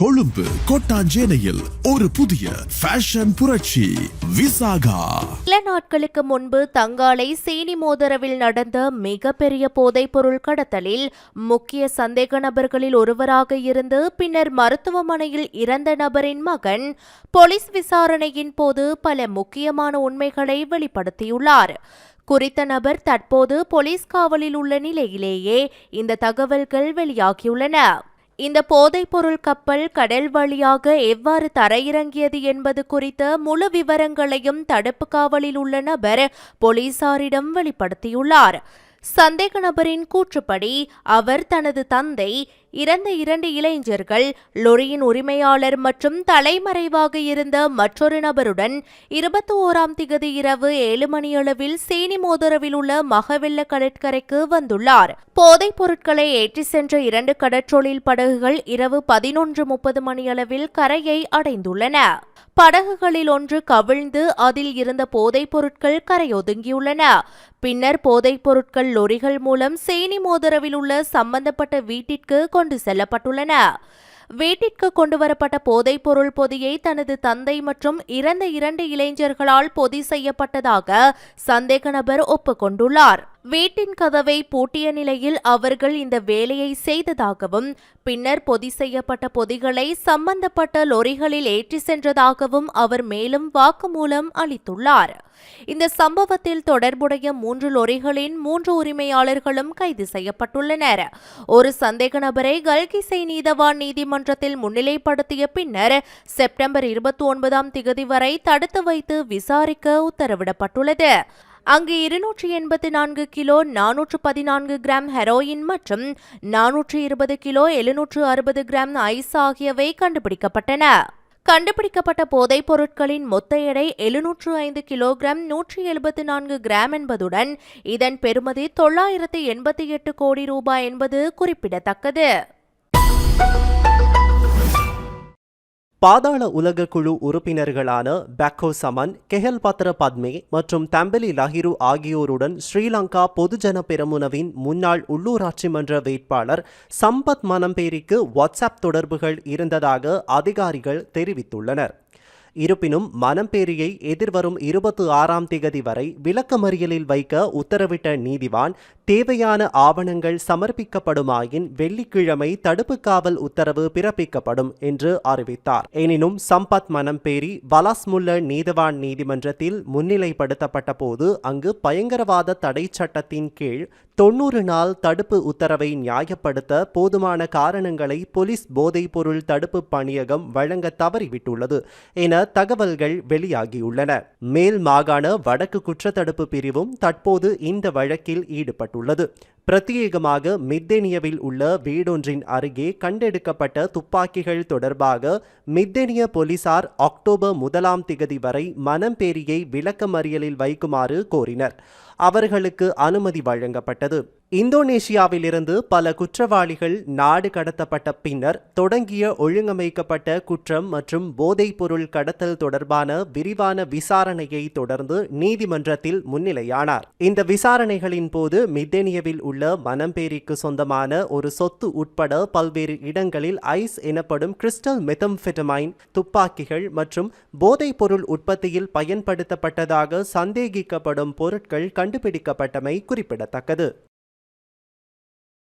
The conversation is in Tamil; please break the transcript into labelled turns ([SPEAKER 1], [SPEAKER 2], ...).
[SPEAKER 1] கொழும்பு கொட்டாஞ்சேனையில் ஒரு புதிய ஃபேஷன் புரட்சி விசாகா.
[SPEAKER 2] சில நாட்களுக்கு முன்பு தங்காலை சீனி மோதரவில் நடந்த மிகப்பெரிய போதைப்பொருள் கடத்தலில் முக்கிய சந்தேக நபர்களில் ஒருவராக இருந்து பின்னர் மருத்துவமனையில் இறந்த நபரின் மகன் போலீஸ் விசாரணையின் போது பல முக்கியமான உண்மைகளை வெளிப்படுத்தியுள்ளார். குறித்த நபர் தற்போது போலீஸ் காவலில் உள்ள நிலையிலேயே இந்த தகவல்கள் வெளியாகியுள்ளன. இந்த போதைப்பொருள் கப்பல் கடல் வழியாக எவ்வாறு தரையிறங்கியது என்பது குறித்த முழு விவரங்களையும் தடுப்பு காவலில் உள்ள நபர் போலீசாரிடம் வெளிப்படுத்தியுள்ளார். சந்தேக நபரின் கூற்றுப்படி அவர் தனது தந்தை இறந்த இரண்டு இளைஞர்கள் லொரியின் உரிமையாளர் மற்றும் தலைமறைவாக இருந்த மற்றொரு நபருடன் இருபத்தி ஓராம் திகதி இரவு ஏழு மணியளவில் சீனி மோதரவில் உள்ள மகவெல்ல கடற்கரைக்கு வந்துள்ளார். போதைப் பொருட்களை ஏற்றி சென்ற இரண்டு கடற்றொழில் படகுகள் இரவு பதினொன்று முப்பது மணியளவில் கரையை அடைந்துள்ளன. படகுகளில் ஒன்று கவிழ்ந்து அதில் இருந்த போதைப் பொருட்கள் கரையொதுங்கியுள்ளன. பின்னர் போதைப் பொருட்கள் லொரிகள் மூலம் சேனி மோதரவில் உள்ள சம்பந்தப்பட்ட வீட்டிற்கு கொண்டு செல்லப்பட்டுள்ளன. வீட்டிற்கு கொண்டுவரப்பட்ட போதைப் பொருள் பொதியை தனது தந்தை மற்றும் இறந்த இரண்டு இளைஞர்களால் பொதி செய்யப்பட்டதாக சந்தேக நபர் ஒப்புக்கொண்டுள்ளார். வீட்டின் கதவை பூட்டிய நிலையில் அவர்கள் இந்த வேலையை செய்ததாகவும் பின்னர் பொதி செய்யப்பட்ட பொதிகளை சம்பந்தப்பட்ட லொரிகளில் ஏற்றி சென்றதாகவும் அவர் மேலும் வாக்குமூலம் அளித்துள்ளார். இந்த சம்பவத்தில் தொடர்புடைய மூன்று லொரிகளின் மூன்று உரிமையாளர்களும் கைது செய்யப்பட்டுள்ளனர். ஒரு சந்தேக நபரை கல்கிசை நீதவான் நீதிமன்றத்தில் முன்னிலைப்படுத்திய பின்னர் செப்டம்பர் இருபத்தி ஒன்பதாம் திகதி வரை தடுத்து வைத்து விசாரிக்க உத்தரவிடப்பட்டுள்ளது. அங்கு இருநூற்றி எண்பத்தி நான்கு கிலோ நானூற்று பதினான்கு கிராம் ஹெரோயின் மற்றும் நானூற்று இருபது கிலோ எழுநூற்று அறுபது கிராம் ஐஸ் ஆகியவை கண்டுபிடிக்கப்பட்டன. கண்டுபிடிக்கப்பட்ட போதைப் பொருட்களின் மொத்த எடை எழுநூற்று ஐந்து கிலோகிராம் நூற்றி எழுபத்தி நான்கு கிராம் என்பதுடன் இதன் பெறுமதி தொள்ளாயிரத்து எண்பத்தி எட்டு கோடி ரூபாய் என்பது குறிப்பிடத்தக்கது.
[SPEAKER 3] பாதாள உலக குழு உறுப்பினர்களான பேக்கோ சமன் கெஹல் பத்ர பத்மே மற்றும் தம்பலி லஹிரு ஆகியோருடன் ஸ்ரீலங்கா பொதுஜன பெரமுனவின் முன்னாள் உள்ளூராட்சி மன்ற வேட்பாளர் சம்பத் மனம்பேரிக்கு வாட்ஸ்அப் தொடர்புகள் இருந்ததாக அதிகாரிகள் தெரிவித்துள்ளனர். இருப்பினும் மனம்பேரியை எதிர்வரும் இருபத்தி ஆறாம் திகதி வரை விளக்கமறியலில் வைக்க உத்தரவிட்ட நீதிவான் தேவையான ஆவணங்கள் சமர்ப்பிக்கப்படுமாயின் வெள்ளிக்கிழமை தடுப்பு காவல் உத்தரவு பிறப்பிக்கப்படும் என்று அறிவித்தார். எனினும் சம்பத் மனம்பேரி பலாஸ்முல்ல நீதவான் நீதிமன்றத்தில் முன்னிலைப்படுத்தப்பட்ட போது அங்கு பயங்கரவாத தடை சட்டத்தின் கீழ் தொன்னூறு நாள் தடுப்பு உத்தரவை நியாயப்படுத்த போதுமான காரணங்களை போலீஸ் போதைப்பொருள் தடுப்பு பணியகம் வழங்க தவறிவிட்டுள்ளது என தகவல்கள் வெளியாகியுள்ளன. மேல் மாகாண வடக்கு குற்றத்தடுப்பு பிரிவும் தற்போது இந்த வழக்கில் ஈடுபட்டுள்ளது. பிரத்யேகமாக மித்தேனியவில் உள்ள வீடொன்றின் அருகே கண்டெடுக்கப்பட்ட துப்பாக்கிகள் தொடர்பாக மித்தேனிய போலீசார் அக்டோபர் முதலாம் திகதி வரை மனம்பேரியை விளக்கமறியலில் வைக்குமாறு கோரினர். அவர்களுக்கு அனுமதி வழங்கப்பட்டது. இந்தோனேஷியாவிலிருந்து பல குற்றவாளிகள் நாடு கடத்தப்பட்ட பின்னர் தொடங்கிய ஒழுங்கமைக்கப்பட்ட குற்றம் மற்றும் போதைப்பொருள் கடத்தல் தொடர்பான விரிவான விசாரணையை தொடர்ந்து நீதிமன்றத்தில் முன்னிலையானார். இந்த விசாரணைகளின் போது மித்தேனியவில் உள்ள மனம்பேரிக்கு சொந்தமான ஒரு சொத்து உட்பட பல்வேறு இடங்களில் ஐஸ் எனப்படும் கிறிஸ்டல் மெத்தம்ஃபெட்டமைன் துப்பாக்கிகள் மற்றும் போதைப்பொருள் உற்பத்தியில் பயன்படுத்தப்பட்டதாக சந்தேகிக்கப்படும் பொருட்கள் கண்டுபிடிக்கப்பட்டமை குறிப்பிடத்தக்கது.